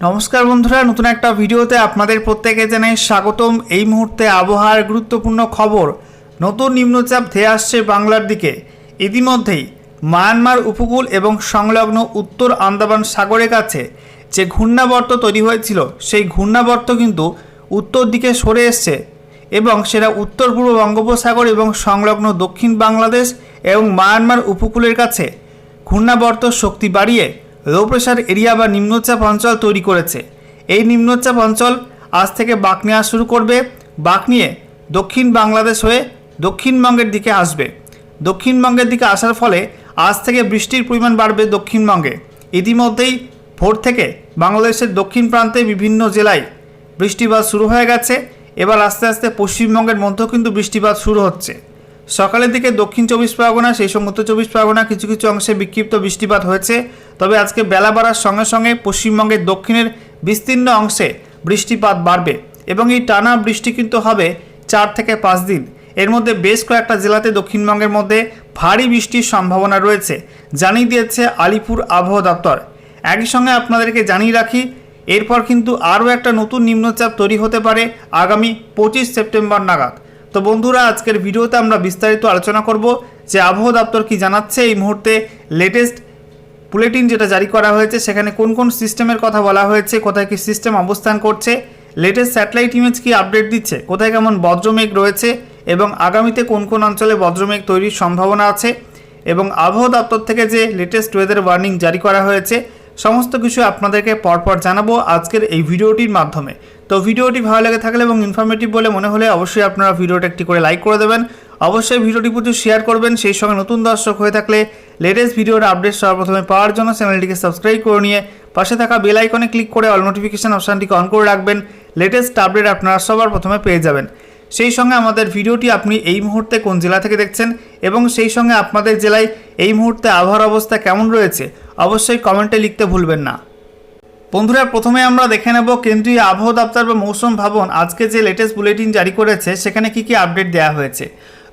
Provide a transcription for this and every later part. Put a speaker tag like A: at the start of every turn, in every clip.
A: নমস্কার বন্ধুরা, নতুন একটা ভিডিওতে আপনাদের প্রত্যেকে জানাই স্বাগতম। এই মুহূর্তে আবহাওয়ার গুরুত্বপূর্ণ খবর, নতুন নিম্নচাপ ধেয়ে আসছে বাংলার দিকে। ইতিমধ্যেই মায়ানমার উপকূল এবং সংলগ্ন উত্তর আন্দামান সাগরের কাছে যে ঘূর্ণাবর্ত তৈরি হয়েছিল, সেই ঘূর্ণাবর্ত কিন্তু উত্তর দিকে সরে এসছে এবং সেটা উত্তর পূর্ব বঙ্গোপসাগর এবং সংলগ্ন দক্ষিণ বাংলাদেশ এবং মায়ানমার উপকূলের কাছে ঘূর্ণাবর্ত শক্তি বাড়িয়ে লো প্রেশার এরিয়া বা নিম্নচাপ অঞ্চল তৈরি করেছে। এই নিম্নচাপ অঞ্চল আজ থেকে বাঁক নেওয়া শুরু করবে। বাঁক নিয়ে দক্ষিণ বাংলাদেশ হয়ে দক্ষিণবঙ্গের দিকে আসবে। দক্ষিণবঙ্গের দিকে আসার ফলে আজ থেকে বৃষ্টির পরিমাণ বাড়বে দক্ষিণবঙ্গে। ইতিমধ্যেই ভোর থেকে বাংলাদেশের দক্ষিণ প্রান্তে বিভিন্ন জেলায় বৃষ্টিপাত শুরু হয়ে গেছে। এবার আস্তে আস্তে পশ্চিমবঙ্গের মধ্যেও কিন্তু বৃষ্টিপাত শুরু হচ্ছে। সকালের দিকে দক্ষিণ চব্বিশ পরগনা, সেই সঙ্গে উত্তর চব্বিশ পরগনা কিছু কিছু অংশে বিক্ষিপ্ত বৃষ্টিপাত হয়েছে। তবে আজকে বেলা বাড়ার সঙ্গে সঙ্গে পশ্চিমবঙ্গের দক্ষিণের বিস্তীর্ণ অংশে বৃষ্টিপাত বাড়বে এবং এই টানা বৃষ্টি কিন্তু হবে চার থেকে পাঁচ দিন। এর মধ্যে বেশ কয়েকটা জেলাতে দক্ষিণবঙ্গের মধ্যে ভারী বৃষ্টির সম্ভাবনা রয়েছে, জানিয়ে দিয়েছে আলিপুর আবহাওয়া দপ্তর। একই সঙ্গে আপনাদেরকে জানিয়ে রাখি, এরপর কিন্তু আরও একটা নতুন নিম্নচাপ তৈরি হতে পারে আগামী পঁচিশ সেপ্টেম্বর নাগাদ। তো বন্ধুরা, আজকের ভিডিওতে আমরা বিস্তারিত আলোচনা করব যে আবহাওয়া দপ্তর কি জানাচ্ছে এই মুহূর্তে লেটেস্ট বুলেটিন যেটা জারি করা হয়েছে, সেখানে কোন কোন সিস্টেমের কথা বলা হয়েছে, কোথায় কি সিস্টেম অবস্থান করছে লেটেস্ট স্যাটেলাইট ইমেজ কি আপডেট দিচ্ছে, কোথায় কেমন বজ্রমেঘ রয়েছে এবং আগামীতে কোন কোন অঞ্চলে বজ্রমেঘ তৈরির সম্ভাবনা আছে এবং আবহাওয়া দপ্তর থেকে যে লেটেস্ট ওয়েদার ওয়ার্নিং জারি করা হয়েছে, সমস্ত কিছু আপনাদেরকে পরপর জানাব আজকের এই ভিডিওটির মাধ্যমে। তো ভিডিওটি ভালো লেগে থাকলে এবং ইনফরমেটিভ বলে মনে হলে অবশ্যই আপনারা ভিডিওটা একটি করে লাইক করে দেবেন। অবশ্যই ভিডিওটি প্রচুর শেয়ার করবেন। সেই সঙ্গে নতুন দর্শক হয়ে থাকলে লেটেস্ট ভিডিওর আপডেট সর্বপ্রথমে পাওয়ার জন্য চ্যানেলটিকে সাবস্ক্রাইব করে নিয়ে পাশে থাকা বেল আইকনে ক্লিক করে অল নোটিফিকেশন অপশানটিকে অন করে রাখবেন। লেটেস্ট আপডেট আপনারা সবার প্রথমে পেয়ে যাবেন। সেই সঙ্গে আমাদের ভিডিওটি আপনি এই মুহূর্তে কোন জেলা থেকে দেখছেন এবং সেই সঙ্গে আপনাদের জেলায় এই মুহূর্তে আবহাওয়ার অবস্থা কেমন রয়েছে, অবশ্যই কমেন্টে লিখতে ভুলবেন না। বন্ধুরা, প্রথমে আমরা দেখে নেব কেন্দ্রীয় আবহাওয়া দপ্তর বা মৌসুম ভবন আজকে যে লেটেস্ট বুলেটিন জারি করেছে, সেখানে কি কি আপডেট দেওয়া হয়েছে।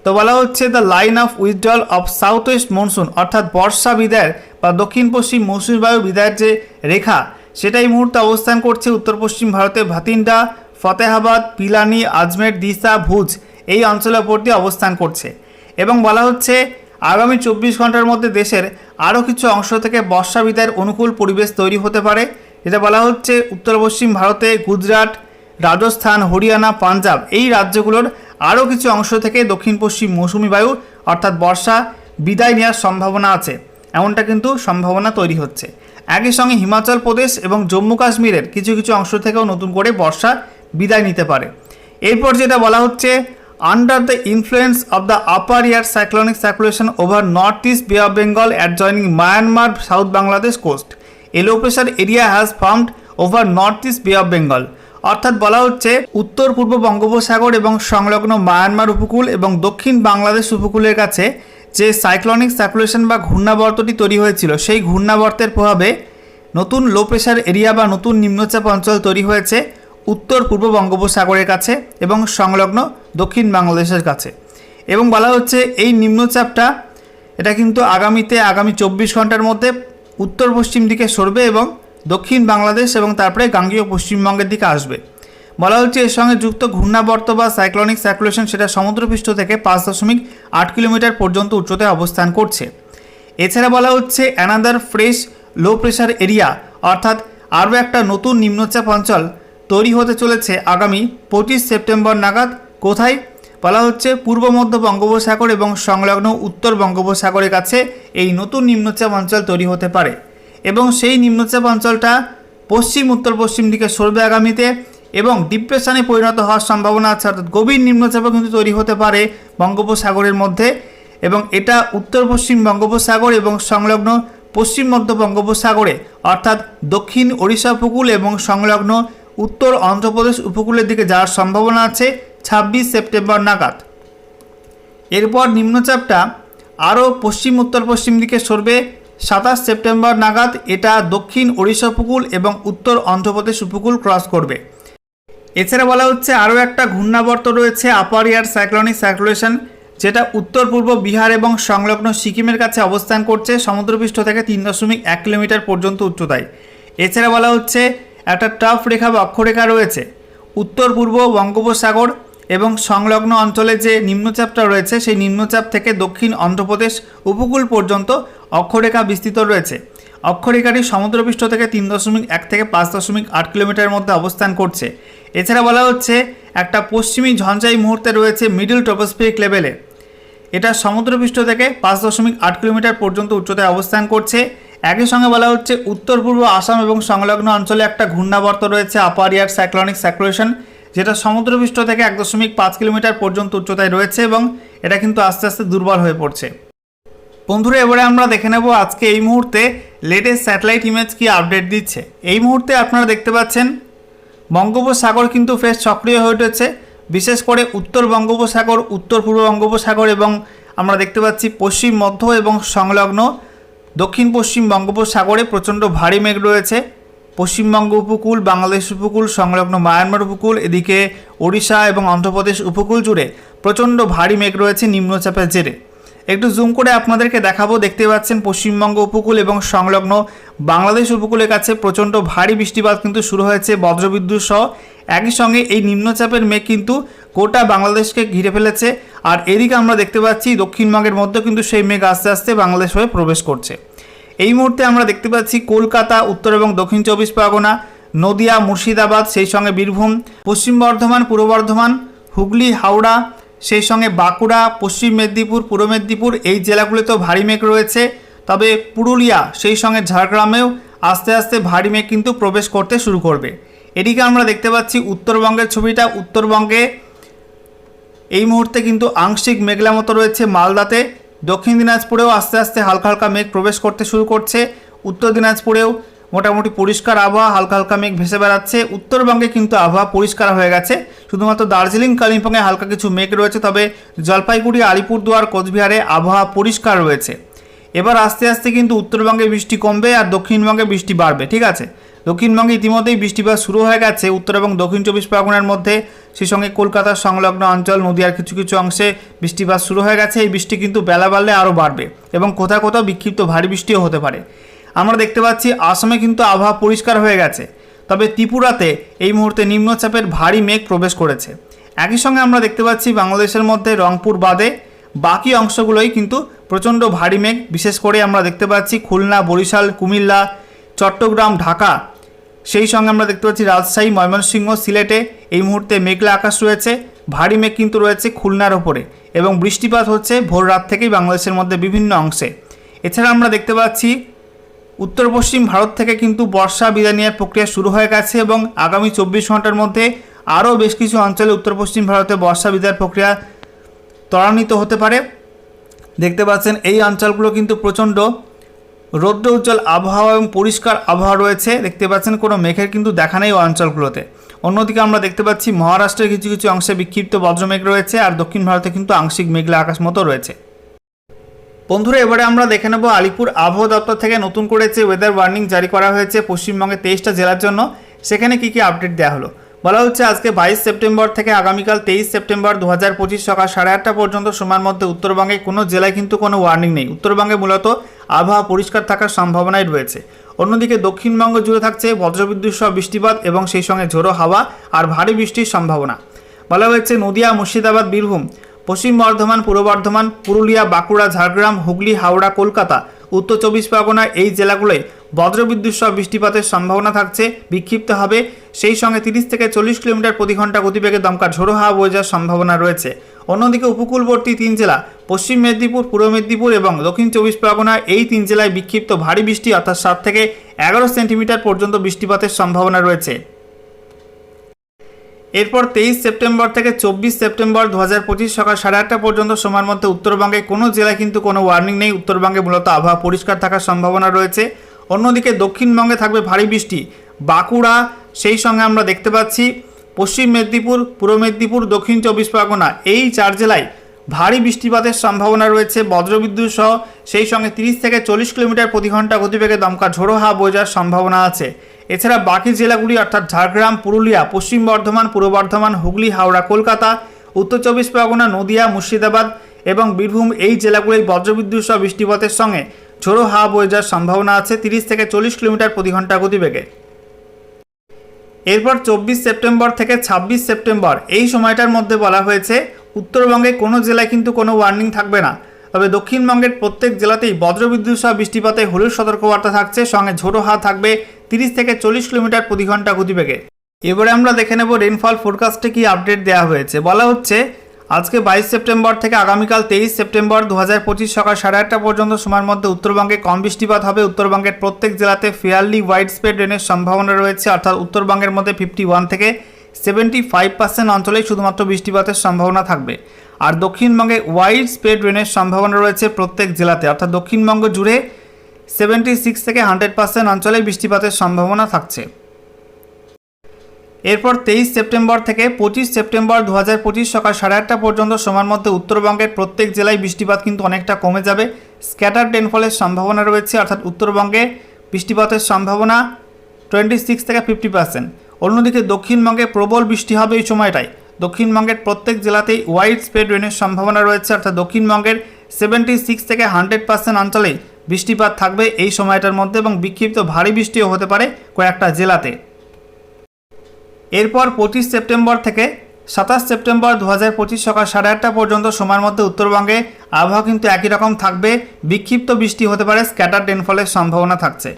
A: তো বলা হচ্ছে the line of withdrawal of south west monsoon অর্থাৎ বর্ষা বিদায়ের বা দক্ষিণ পশ্চিম মৌসুমী বায়ু বিদায়ের যে রেখা সেটা এই মুহূর্তে অবস্থান করছে উত্তর পশ্চিম ভারতের ভাতিন্ডা, ফতেহাবাদ, পিলানি, আজমের, দিসা, ভুজ এই অঞ্চলের ওপর দিয়ে অবস্থান করছে। এবং বলা হচ্ছে আগামী চব্বিশ ঘণ্টার মধ্যে দেশের আরও কিছু অংশ থেকে বর্ষা বিদায়ের অনুকূল পরিবেশ তৈরি হতে পারে। যেটা বলা হচ্ছে উত্তর পশ্চিম ভারতে গুজরাট, রাজস্থান, হরিয়ানা, পাঞ্জাব এই রাজ্যগুলোর আরও কিছু অংশ থেকে দক্ষিণ পশ্চিম মৌসুমি বায়ু, অর্থাৎ বর্ষা, বিদায় নেওয়ার সম্ভাবনা আছে। এমনটা কিন্তু সম্ভাবনা তৈরি হচ্ছে। একই সঙ্গে হিমাচল প্রদেশ এবং জম্মু কাশ্মীরের কিছু কিছু অংশ থেকেও নতুন করে বর্ষা বিদায় নিতে পারে। এরপর যেটা বলা হচ্ছে under the influence of the upper air cyclonic circulation over north east Bay of Bengal adjoining Myanmar south Bangladesh coast a low pressure area has formed over north east Bay of Bengal অর্থাৎ বলা হচ্ছে উত্তর, পূর্ব বঙ্গোপসাগর এবং সংলগ্ন Myanmar উপকূল এবং দক্ষিণ বাংলাদেশ উপকূলের কাছে যে সাইক্লনিক সার্কুলেশন বা ঘূর্ণাবর্তটি তৈরি হয়েছিল, সেই ঘূর্ণাবর্তের প্রভাবে নতুন লো প্রেশার এরিয়া বা নতুন নিম্নচাপ অঞ্চল তৈরি হয়েছে উত্তর, পূর্ব বঙ্গোপসাগরের কাছে এবং সংলগ্ন দক্ষিণ বাংলাদেশের কাছে। এবং বলা হচ্ছে এই নিম্নচাপটা, এটা কিন্তু আগামীতে আগামী চব্বিশ ঘণ্টার মধ্যে উত্তর পশ্চিম দিকে সরবে এবং দক্ষিণ বাংলাদেশ এবং তারপরে গাঙ্গীয় পশ্চিমবঙ্গের দিকে আসবে। বলা হচ্ছে এর সঙ্গে যুক্ত ঘূর্ণাবর্ত বা সাইক্লনিক সার্কুলেশন সেটা সমুদ্রপৃষ্ঠ থেকে পাঁচ দশমিক আট কিলোমিটার পর্যন্ত উচ্চতায় অবস্থান করছে। এছাড়া বলা হচ্ছে another fresh low pressure area অর্থাৎ আরও একটা নতুন নিম্নচাপ অঞ্চল তৈরি হতে চলেছে আগামী পঁচিশ সেপ্টেম্বর নাগাদ। কোথায়? বলা হচ্ছে পূর্ব মধ্য বঙ্গোপসাগর এবং সংলগ্ন উত্তর বঙ্গোপসাগরের কাছে এই নতুন নিম্নচাপ অঞ্চল তৈরি হতে পারে। এবং সেই নিম্নচাপ অঞ্চলটা পশ্চিম, উত্তর, পশ্চিম দিকে সরবে আগামীতে এবং ডিপ্রেশনে পরিণত হওয়ার সম্ভাবনা আছে, অর্থাৎ গভীর নিম্নচাপও কিন্তু তৈরি হতে পারে বঙ্গোপসাগরের মধ্যে এবং এটা উত্তর, পশ্চিম বঙ্গোপসাগর এবং সংলগ্ন পশ্চিম মধ্য বঙ্গোপসাগরে, অর্থাৎ দক্ষিণ ওড়িশা উপকূল এবং সংলগ্ন উত্তর অন্ধ্রপ্রদেশ উপকূলের দিকে যাওয়ার সম্ভাবনা আছে ছাব্বিশ সেপ্টেম্বর নাগাদ। এরপর নিম্নচাপটা আরও পশ্চিম, উত্তর, পশ্চিম দিকে সরবে সাতাশ সেপ্টেম্বর নাগাদ এটা দক্ষিণ ওড়িশা উপকূল এবং উত্তর অন্ধ্রপ্রদেশ উপকূল ক্রস করবে। এছাড়া বলা হচ্ছে আরও একটা ঘূর্ণাবর্ত রয়েছে আপার ইয়ার সাইক্লনিক সার্কুলেশন যেটা উত্তর পূর্ব বিহার এবং সংলগ্ন সিকিমের কাছে অবস্থান করছে সমুদ্রপৃষ্ঠ থেকে তিন দশমিক এক কিলোমিটার পর্যন্ত উচ্চতায়। এছাড়া বলা হচ্ছে একটা টাফ রেখা বা অক্ষরেখা রয়েছে, উত্তর পূর্ব বঙ্গোপসাগর এবং সংলগ্ন অঞ্চলে যে নিম্নচাপটা রয়েছে, সেই নিম্নচাপ থেকে দক্ষিণ অন্ধ্রপ্রদেশ উপকূল পর্যন্ত অক্ষরেখা বিস্তৃত রয়েছে। অক্ষরেখাটি সমুদ্রপৃষ্ঠ থেকে তিন দশমিক এক থেকে পাঁচ দশমিক আট কিলোমিটারের মধ্যে অবস্থান করছে। এছাড়া বলা হচ্ছে, একটা পশ্চিমী ঝঞ্ঝাই মুহূর্তে রয়েছে মিডল ট্রপোস্ফিরিক লেভেলে। এটা সমুদ্রপৃষ্ঠ থেকে পাঁচ দশমিক আট কিলোমিটার পর্যন্ত উচ্চতায় অবস্থান করছে। একই সঙ্গে বলা হচ্ছে, উত্তর পূর্ব আসাম এবং সংলগ্ন অঞ্চলে একটা ঘূর্ণাবর্ত রয়েছে আপার ইয়ার সাইক্লনিক সার্কুলেশন যেটা সমুদ্রপৃষ্ঠ থেকে এক দশমিক পাঁচ কিলোমিটার পর্যন্ত উচ্চতায় রয়েছে এবং এটা কিন্তু আস্তে আস্তে দুর্বল হয়ে পড়ছে। বন্ধুরা, এবারে আমরা দেখে নেব আজকে এই মুহূর্তে লেটেস্ট স্যাটেলাইট ইমেজ কি আপডেট দিচ্ছে। এই মুহূর্তে আপনারা দেখতে পাচ্ছেন, বঙ্গোপসাগর কিন্তু ফের সক্রিয় হয়ে উঠেছে। বিশেষ করে উত্তর বঙ্গোপসাগর, উত্তর পূর্ব বঙ্গোপসাগর এবং আমরা দেখতে পাচ্ছি পশ্চিম, মধ্য এবং সংলগ্ন দক্ষিণ পশ্চিম বঙ্গোপসাগরে প্রচণ্ড ভারী মেঘ রয়েছে। পশ্চিমবঙ্গ উপকূল, বাংলাদেশ উপকূল, সংলগ্ন মায়ানমার উপকূল, এদিকে ওড়িশা এবং অন্ধ্রপ্রদেশ উপকূল জুড়ে প্রচণ্ড ভারী মেঘ রয়েছে নিম্নচাপের জেরে। একটু জুম করে আপনাদেরকে দেখাবো। দেখতে পাচ্ছেন পশ্চিমবঙ্গ উপকূল এবং সংলগ্ন বাংলাদেশ উপকূলের কাছে প্রচণ্ড ভারী বৃষ্টিপাত কিন্তু শুরু হয়েছে বজ্রবিদ্যুৎ সহ। একই সঙ্গে এই নিম্নচাপের মেঘ কিন্তু গোটা বাংলাদেশকে ঘিরে ফেলেছে। আর এদিকে আমরা দেখতে পাচ্ছি দক্ষিণবঙ্গের মধ্যে কিন্তু সেই মেঘ আস্তে আস্তে বাংলাদেশ হয়ে প্রবেশ করছে। এই মুহূর্তে আমরা দেখতে পাচ্ছি কলকাতা, উত্তর এবং দক্ষিণ চব্বিশ পরগনা, নদিয়া, মুর্শিদাবাদ, সেই সঙ্গে বীরভূম, পশ্চিম বর্ধমান, পূর্ব বর্ধমান, হুগলি, হাওড়া সেই সঙ্গে বাঁকুড়া, পশ্চিম মেদিনীপুর, পূর্ব মেদিনীপুর এই জেলাগুলিতেও ভারী মেঘ রয়েছে। তবে পুরুলিয়া সেই সঙ্গে ঝাড়গ্রামেও আস্তে আস্তে ভারী মেঘ কিন্তু প্রবেশ করতে শুরু করবে। এদিকে আমরা দেখতে পাচ্ছি উত্তরবঙ্গের ছবিটা। উত্তরবঙ্গে এই মুহূর্তে কিন্তু আংশিক মেঘলা মতো রয়েছে মালদাতে। দক্ষিণ দিনাজপুরেও আস্তে আস্তে হালকা হালকা মেঘ প্রবেশ করতে শুরু করছে। উত্তর দিনাজপুরেও মোটামুটি পরিষ্কার আবহাওয়া, হালকা হালকা মেঘ ভেসে বেড়াচ্ছে। উত্তরবঙ্গে কিন্তু আবহাওয়া পরিষ্কার হয়ে গেছে। শুধুমাত্র দার্জিলিং, কালিম্পংয়ে হালকা কিছু মেঘ রয়েছে, তবে জলপাইগুড়ি, আলিপুরদুয়ার, কোচবিহারে আবহাওয়া পরিষ্কার রয়েছে। এবার আস্তে আস্তে কিন্তু উত্তরবঙ্গে বৃষ্টি কমবে আর দক্ষিণবঙ্গে বৃষ্টি বাড়বে, ঠিক আছে? দক্ষিণবঙ্গে ইতিমধ্যেই বৃষ্টিপাত শুরু হয়ে গেছে। উত্তর এবং দক্ষিণ চব্বিশ পরগনার মধ্যে, সেই সঙ্গে কলকাতার সংলগ্ন অঞ্চল, নদীয়ার কিছু কিছু অংশে বৃষ্টিপাত শুরু হয়ে গেছে। এই বৃষ্টি কিন্তু বেলা বাড়লে আরও বাড়বে এবং কোথাও কোথাও বিক্ষিপ্ত ভারী বৃষ্টিও হতে পারে। আমরা দেখতে পাচ্ছি আসামে কিন্তু আবহাওয়া পরিষ্কার হয়ে গেছে। তবে ত্রিপুরাতে এই মুহূর্তে নিম্নচাপের ভারী মেঘ প্রবেশ করেছে। একই সঙ্গে আমরা দেখতে পাচ্ছি বাংলাদেশের মধ্যে রংপুর বাদে বাকি অংশগুলোই কিন্তু প্রচণ্ড ভারী মেঘ। বিশেষ করে আমরা দেখতে পাচ্ছি খুলনা, বরিশাল, কুমিল্লা, চট্টগ্রাম, ঢাকা। সেই সঙ্গে আমরা দেখতে পাচ্ছি রাজশাহী, ময়মনসিংহ, সিলেটে এই মুহূর্তে মেঘলা আকাশ রয়েছে। ভারী মেঘ কিন্তু রয়েছে খুলনার ওপরে এবং বৃষ্টিপাত হচ্ছে ভোর রাত থেকেই বাংলাদেশের মধ্যে বিভিন্ন অংশে। এছাড়া আমরা দেখতে পাচ্ছি উত্তর পশ্চিম ভারত থেকে কিন্তু বর্ষা বিদায় নেওয়ার প্রক্রিয়া শুরু হয়ে গেছে এবং আগামী চব্বিশ ঘণ্টার মধ্যে আরও বেশ কিছু অঞ্চলে উত্তর পশ্চিম ভারতে বর্ষা বিদায়ের প্রক্রিয়া ত্বরান্বিত হতে পারে। দেখতে পাচ্ছেন, এই অঞ্চলগুলো কিন্তু প্রচণ্ড রৌদ্র উজ্জ্বল আবহাওয়া এবং পরিষ্কার আবহাওয়া রয়েছে। দেখতে পাচ্ছেন, কোনো মেঘের কিন্তু দেখা নেই অঞ্চলগুলোতে। অন্যদিকে আমরা দেখতে পাচ্ছি, মহারাষ্ট্রের কিছু কিছু অংশে বিক্ষিপ্ত বজ্রমেঘ রয়েছে আর দক্ষিণ ভারতে কিন্তু আংশিক মেঘলা আকাশ মতো রয়েছে। বন্ধুরা, এবারে আমরা দেখে নেব আলিপুর আবহাওয়া দপ্তর থেকে নতুন করেছে ওয়েদার ওয়ার্নিং জারি করা হয়েছে পশ্চিমবঙ্গের তেইশটা জেলার জন্য, সেখানে কি কি আপডেট দেওয়া হলো? বলা হচ্ছে, আজকে বাইশ সেপ্টেম্বর থেকে আগামীকাল তেইশ সেপ্টেম্বর দু হাজার পঁচিশ সকাল সাড়ে আটটা পর্যন্ত সময়ের মধ্যে উত্তরবঙ্গে কোনো জেলায় কিন্তু কোনো ওয়ার্নিং নেই। উত্তরবঙ্গে মূলত আবহাওয়া পরিষ্কার থাকার সম্ভাবনাই রয়েছে। অন্যদিকে দক্ষিণবঙ্গ জুড়ে থাকছে বজ্রবিদ্যুৎ সহ বৃষ্টিপাত এবং সেই সঙ্গে ঝোড়ো হাওয়া আর ভারী বৃষ্টির সম্ভাবনা। বলা হয়েছে, নদিয়া, মুর্শিদাবাদ, বীরভূম পশ্চিম বর্ধমান, পূর্ব বর্ধমান, পুরুলিয়া, বাঁকুড়া, ঝাড়গ্রাম, হুগলি, হাওড়া, কলকাতা, উত্তর চব্বিশ পরগনা এই জেলাগুলোয় বজ্রবিদ্যুৎ সহ বৃষ্টিপাতের সম্ভাবনা থাকছে, বিক্ষিপ্ত হবে। সেই সঙ্গে তিরিশ থেকে চল্লিশ কিলোমিটার প্রতি ঘণ্টা গতিবেগে দমকা ঝোড়ো হাওয়া বয়ে যাওয়ার সম্ভাবনা রয়েছে। অন্যদিকে উপকূলবর্তী তিন জেলা, পশ্চিম মেদিনীপুর, পূর্ব মেদিনীপুর এবং দক্ষিণ চব্বিশ পরগনা এই তিন জেলায় বিক্ষিপ্ত ভারী বৃষ্টি, অর্থাৎ সাত থেকে এগারো সেন্টিমিটার পর্যন্ত বৃষ্টিপাতের সম্ভাবনা রয়েছে। এরপর তেইশ সেপ্টেম্বর থেকে চব্বিশ সেপ্টেম্বর দু হাজার পঁচিশ সকাল সাড়ে আটটা পর্যন্ত সময়ের মধ্যে উত্তরবঙ্গে কোনো জেলায় কিন্তু কোনো ওয়ার্নিং নেই। উত্তরবঙ্গে মূলত আবহাওয়া পরিষ্কার থাকার সম্ভাবনা রয়েছে। অন্যদিকে দক্ষিণবঙ্গে থাকবে ভারী বৃষ্টি। বাঁকুড়া, সেই সঙ্গে আমরা দেখতে পাচ্ছি পশ্চিম মেদিনীপুর, পূর্ব মেদিনীপুর, দক্ষিণ চব্বিশ পরগনা এই চার জেলায় ভারী বৃষ্টিপাতের সম্ভাবনা রয়েছে। বজ্রবিদ্যুৎ সহ সেই সঙ্গে তিরিশ থেকে চল্লিশ কিলোমিটার প্রতি ঘণ্টা গতিবেগে দমকা ঝোড়ো হাওয়া বয়ে যাওয়ার সম্ভাবনা আছে। এছাড়া বাকি জেলাগুলি অর্থাৎ ঝাড়গ্রাম, পুরুলিয়া, পশ্চিম বর্ধমান, পূর্ব বর্ধমান, হুগলি, হাওড়া, কলকাতা, উত্তর চব্বিশ পরগনা, নদিয়া, মুর্শিদাবাদ এবং বীরভূম এই জেলাগুলির বজ্রবিদ্যুৎ সহ বৃষ্টিপাতের সঙ্গে ঝোড়ো হাওয়া বয়ে যাওয়ার সম্ভাবনা আছে তিরিশ থেকে চল্লিশ কিলোমিটার প্রতি ঘণ্টা গতিবেগে। এরপর চব্বিশ সেপ্টেম্বর থেকে ছাব্বিশ সেপ্টেম্বর এই সময়টার মধ্যে বলা হয়েছে, উত্তরবঙ্গে কোনো জেলায় কিন্তু কোনো ওয়ার্নিং থাকবে না। তবে দক্ষিণবঙ্গের প্রত্যেক জেলাতেই বজ্রবিদ্যুৎ সহ বৃষ্টিপাতে হলুদ সতর্কবার্তা থাকছে, সঙ্গে ঝোড়ো হাওয়া থাকবে তিরিশ থেকে চল্লিশ কিলোমিটার প্রতি ঘণ্টা গতিবেগে। এবারে আমরা দেখে নেব রেনফল ফোরকাস্টে কি আপডেট দেওয়া হয়েছে। বলা হচ্ছে, আজকে বাইশ সেপ্টেম্বর থেকে আগামীকাল তেইশ সেপ্টেম্বর দু হাজার পঁচিশ সকাল সাড়ে আটটা পর্যন্ত সময়ের মধ্যে উত্তরবঙ্গে কম বৃষ্টিপাত হবে। উত্তরবঙ্গের প্রত্যেক জেলাতে ফেয়ারলি ওয়াইড স্প্রেড রেনের সম্ভাবনা রয়েছে। অর্থাৎ উত্তরবঙ্গের মধ্যে ফিফটি ওয়ান থেকে সেভেন্টি ফাইভ পার্সেন্ট অঞ্চলেই শুধুমাত্র বৃষ্টিপাতের সম্ভাবনা থাকবে। আর দক্ষিণবঙ্গে ওয়াইড স্প্রেড রেনের সম্ভাবনা রয়েছে প্রত্যেক জেলাতে। অর্থাৎ দক্ষিণবঙ্গ জুড়ে সেভেন্টি সিক্স থেকে হান্ড্রেড পার্সেন্ট অঞ্চলে বৃষ্টিপাতের সম্ভাবনা থাকছে। এরপর তেইশ সেপ্টেম্বর থেকে পঁচিশ সেপ্টেম্বর দু হাজার পঁচিশ সকাল সাড়ে আটটা পর্যন্ত সময়ের মধ্যে উত্তরবঙ্গের প্রত্যেক জেলায় বৃষ্টিপাত কিন্তু অনেকটা কমে যাবে। স্ক্যাটার রেনফলের সম্ভাবনা রয়েছে, অর্থাৎ উত্তরবঙ্গে বৃষ্টিপাতের সম্ভাবনা টোয়েন্টি সিক্স থেকে ফিফটি পার্সেন্ট। অন্যদিকে দক্ষিণবঙ্গে প্রবল বৃষ্টি হবে এই সময়টায়। দক্ষিণবঙ্গের প্রত্যেক জেলাতেই ওয়াইড স্প্রেড রেনের সম্ভাবনা রয়েছে, অর্থাৎ দক্ষিণবঙ্গের সেভেন্টি সিক্স থেকে হান্ড্রেড পার্সেন্ট অঞ্চলেই বৃষ্টিপাত থাকবে এই সময়টার মধ্যে এবং বিক্ষিপ্ত ভারী বৃষ্টিও হতে পারে কয়েকটা জেলাতে। এরপর পঁচিশ সেপ্টেম্বর থেকে সাতাশ সেপ্টেম্বর দু হাজার পঁচিশ সকাল সাড়ে আটটা পর্যন্ত সময়ের মধ্যে উত্তরবঙ্গে আবহাওয়া কিন্তু একই রকম থাকবে, বিক্ষিপ্ত বৃষ্টি হতে পারে স্ক্যাটার রেনফলের সম্ভাবনা থাকছে।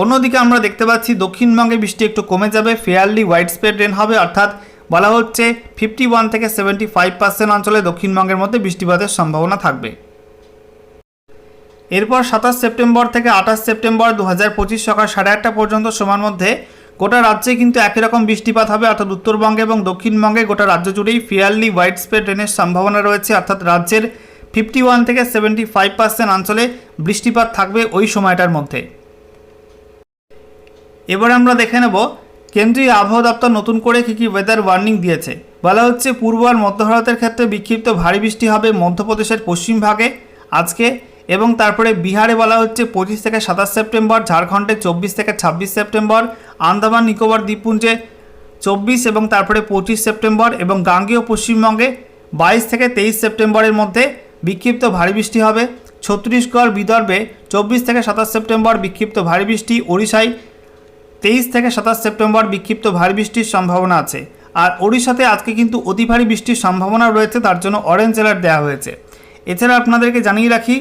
A: অন্যদিকে আমরা দেখতে পাচ্ছি দক্ষিণবঙ্গে বৃষ্টি একটু কমে যাবে ফেয়ারলি ওয়াইড স্প্রেড রেন হবে, অর্থাৎ বলা হচ্ছে ফিফটি ওয়ান থেকে সেভেন্টি ফাইভ পার্সেন্ট অঞ্চলে দক্ষিণবঙ্গের মধ্যে বৃষ্টিপাতের সম্ভাবনা থাকবে। এরপর সাতাশ সেপ্টেম্বর থেকে আঠাশ সেপ্টেম্বর দু হাজার পঁচিশ সকাল সাড়ে আটটা পর্যন্ত সময়ের মধ্যে গোটা রাজ্যে কিন্তু একই রকম বৃষ্টিপাত হবে, অর্থাৎ উত্তরবঙ্গে এবং দক্ষিণবঙ্গে গোটা রাজ্য জুড়েই ফেয়ারলি ওয়াইড স্প্রেড রেনের সম্ভাবনা রয়েছে, অর্থাৎ রাজ্যের ফিফটি ওয়ান থেকে সেভেন্টি ফাইভ পার্সেন্ট অঞ্চলে বৃষ্টিপাত থাকবে ওই সময়টার মধ্যে। এবার আমরা দেখে নেব কেন্দ্রীয় আবহাওয়া দপ্তর নতুন করে কী কী ওয়েদার ওয়ার্নিং দিয়েছে। বলা হচ্ছে পূর্ব আর মধ্য ভারতের ক্ষেত্রে বিক্ষিপ্ত ভারী বৃষ্টি হবে মধ্যপ্রদেশের পশ্চিম ভাগে। আজকে এবং তারপরে বিহারে বলা হচ্ছে পঁচিশ থেকে সাতাশ সেপ্টেম্বর, ঝাড়খণ্ডে চব্বিশ থেকে ছাব্বিশ সেপ্টেম্বর, আন্দামান, নিকোবর, দ্বীপপুঞ্জে চব্বিশ এবং তারপরে পঁচিশ সেপ্টেম্বর এবং গাঙ্গেয় পশ্চিমবঙ্গে বাইশ থেকে তেইশ সেপ্টেম্বরের মধ্যে বিক্ষিপ্ত ভারী বৃষ্টি হবে। ছত্তিশগড় বিদর্ভে চব্বিশ থেকে সাতাশ সেপ্টেম্বর বিক্ষিপ্ত ভারী বৃষ্টি। ওড়িশায় তেইশ থেকে সাতাশ সেপ্টেম্বর বিক্ষিপ্ত ভারী বৃষ্টির সম্ভাবনা আছে। আর ওড়িশাতে আজকে কিন্তু অতি ভারী বৃষ্টির সম্ভাবনা রয়েছে, তার জন্য অরেঞ্জ অ্যালার্ট দেওয়া হয়েছে। এছাড়া আপনাদেরকে জানিয়ে রাখি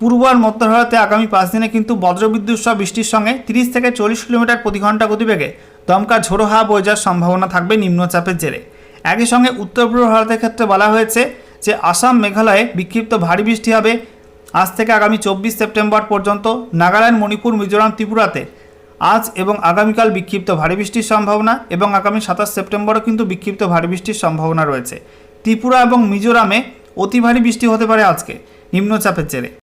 A: পূর্ব আর মধ্য ভারতে আগামী পাঁচ দিনে কিন্তু বজ্রবিদ্যুৎ সহ বৃষ্টির সঙ্গে তিরিশ থেকে চল্লিশ কিলোমিটার প্রতি ঘণ্টা গতিবেগে দমকা ঝোড়ো হাওয়া বয়ে যাওয়ার সম্ভাবনা থাকবে নিম্নচাপের জেরে। একই সঙ্গে উত্তর পূর্ব ভারতের ক্ষেত্রে বলা হয়েছে যে আসাম মেঘালয়ে বিক্ষিপ্ত ভারী বৃষ্টি হবে। আজ থেকে আগামী চব্বিশ সেপ্টেম্বর পর্যন্ত নাগাল্যান্ড, মণিপুর, মিজোরাম, ত্রিপুরাতে আজ এবং আগামীকাল বিক্ষিপ্ত ভারী বৃষ্টির সম্ভাবনা এবং আগামী সাতাশ সেপ্টেম্বরও কিন্তু বিক্ষিপ্ত ভারী বৃষ্টির সম্ভাবনা রয়েছে। ত্রিপুরা এবং মিজোরামে অতি ভারী বৃষ্টি হতে পারে আজকে, নিম্নচাপের জেরে।